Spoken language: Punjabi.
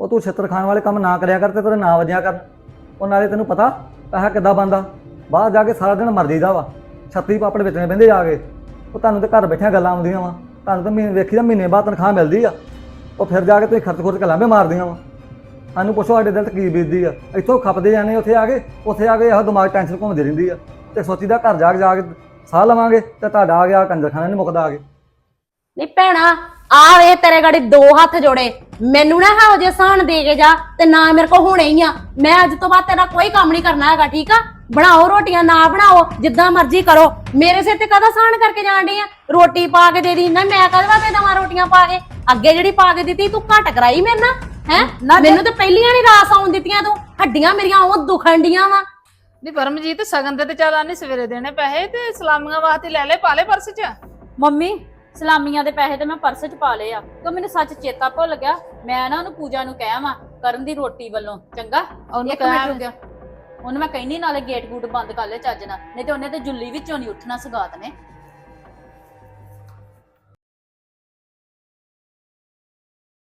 ਉਹ ਤੂੰ ਛਿੱਤਰ ਖਾਣ ਵਾਲੇ ਕੰਮ ਨਾ ਕਰਿਆ ਕਰ ਤੇ ਤੇਰੇ ਨਾ ਵਜਿਆ ਕਰ। ਉਹ ਨਾਲੇ ਤੈਨੂੰ ਪਤਾ ਪੈਸਾ ਕਿੱਦਾਂ ਬੰਦਾ ਬਾਹਰ ਜਾ ਕੇ ਸਾਰਾ ਦਿਨ ਮਰ ਜੀਦਾ ਵਾ। ਛੱਤੀ ਪਾਪੜ ਵੇਚਣੇ ਬੰਦੇ ਜਾ ਕੇ। ਉਹ ਤੁਹਾਨੂੰ ਤੇ ਘਰ ਬੈਠਿਆਂ ਗੱਲਾਂ ਆਉਂਦੀਆਂ ਵਾ। ਤੁਹਾਨੂੰ ਤਾਂ ਮਹੀਨੇ ਵੇਖੀ ਮਹੀਨੇ ਬਾਅਦ ਤਨਖਾਹ ਮਿਲਦੀ ਆ। ਉਹ ਫਿਰ ਜਾ ਕੇ ਤੁਸੀਂ ਖਰਚ ਖੁਰਚ ਕਲਾਂਬੇ ਮਾਰਦੀਆਂ ਵਾ। ਸਾਨੂੰ ਪੁੱਛੋ ਸਾਡੇ ਦਿਲ ਤੇ ਕੀ ਬੀਤਦੀ ਆ। ਇੱਥੋਂ ਖਪਦੇ ਜਾਂਦੇ ਉੱਥੇ ਆ ਕੇ, ਉੱਥੇ ਆ ਕੇ ਇਹੋ ਦਿਮਾਗ ਟੈਨਸ਼ਨ ਘੁੰਮਦੀ ਰਹਿੰਦੀ ਆ। ਤੇ ਸੋਚੀਦਾ ਘਰ ਜਾ ਕੇ ਜਾ ਕੇ ਸਾਹ ਲਵਾਂਗੇ ਤੇ ਤੁਹਾਡਾ ਆ ਗਿਆ ਕੰਜਰਖਾਨਾ ਨਹੀਂ ਮੁੱਕਦਾ ਆ ਕੇ। ਨਹੀਂ ਭੈਣਾ, ਆ ਵੇ ਤੇਰੇ ਗਾੜੀ ਦੋ ਹੱਥ ਜੋੜੇ। ਮੈਨੂੰ ਨਾ ਇਹੋ ਜਿਹੇ ਸਾਨ ਦੇ ਕੇ ਜਾ ਤੇ ਨਾ ਮੇਰੇ ਕੋ ਹੋਣੇ ਹੀ ਆ। ਮੈਂ ਅੱਜ ਤੋਂ ਬਾਅਦ ਤੇਰਾ ਕੋਈ ਕੰਮ ਨਹੀਂ ਕਰਨਾ ਹੈਗਾ ਠੀਕ ਆ? ਬਣਾਓ ਰੋਟੀਆਂ ਨਾ ਬਣਾਓ ਜਿੱਦਾਂ ਮਰਜ਼ੀ ਕਰੋ। ਮੇਰੇ ਸਿਰ ਤੇ ਕਦਾ ਸਾਨ ਕਰਕੇ ਜਾਣ ਡਈ ਆ? ਰੋਟੀ ਪਾ ਕੇ ਦੇ ਦੀ ਨਾ ਮੈਂ ਕਦ ਵਾਸਤੇ ਦਵਾਂ ਰੋਟੀਆਂ ਪਾ ਕੇ? ਅੱਗੇ ਜਿਹੜੀ ਪਾ ਕੇ ਦਿੱਤੀ ਤੂੰ ਘਟ ਕਰਾਈ ਮੇਰੇ ਨਾਲ ਹੈ? ਮੈਨੂੰ ਤਾਂ ਪਹਿਲੀਆਂ ਨਹੀਂ ਰਾਸ ਆਉਣ ਦਿੱਤੀਆਂ ਤੂੰ। ਹੱਡੀਆਂ ਮੇਰੀਆਂ ਉਹ ਦੁਖਣ ਡੀਆਂ ਵਾ। ਨਹੀਂ ਪਰਮਜੀਤ ਸਗਨ ਤੇ ਤੇ ਚੱਲ ਆਨੇ ਸਵੇਰੇ ਦੇਣੇ ਪੈਸੇ ਤੇ ਸਲਾਮੀਆਂ ਵਾਸਤੇ ਲੈ ਲੈ ਪਾ ਲੈ ਪਰਸ ਚ। ਮੰਮੀ ਸਲਾਮੀਆਂ ਦੇ ਪੈਸੇ ਤੇ ਮੈਂ ਪਰਸ 'ਚ ਪਾ ਲਏ ਆ। ਕਿਉਂ ਮੈਨੂੰ ਸੱਚ ਚੇਤਾ ਭੁੱਲ ਗਿਆ? ਮੈਂ ਨਾ ਉਹਨੂੰ ਪੂਜਾ ਨੂੰ ਕਹਿਆ ਵਾਂ ਕਰਨ ਦੀ ਰੋਟੀ ਵੱਲੋਂ। ਚੰਗਾ? ਉਹਨੂੰ ਇੱਕ ਮਿੰਟ ਕਹਿ- ਰੁਕ ਜਾ ਉਹਨੂੰ ਮੈਂ ਕਹਿੰਦੀ ਨਾਲੇ ਗੇਟ ਗੂਟ ਬੰਦ ਕਰ ਲੈ ਚੱਜ ਨਾਲ। ਨਹੀਂ ਤੇ ਉਹਨੇ ਤੇ ਜੁੱਲੀ ਵਿੱਚੋਂ ਨਹੀਂ ਉੱਠਣਾ ਸਗਾਤ ਨੇ।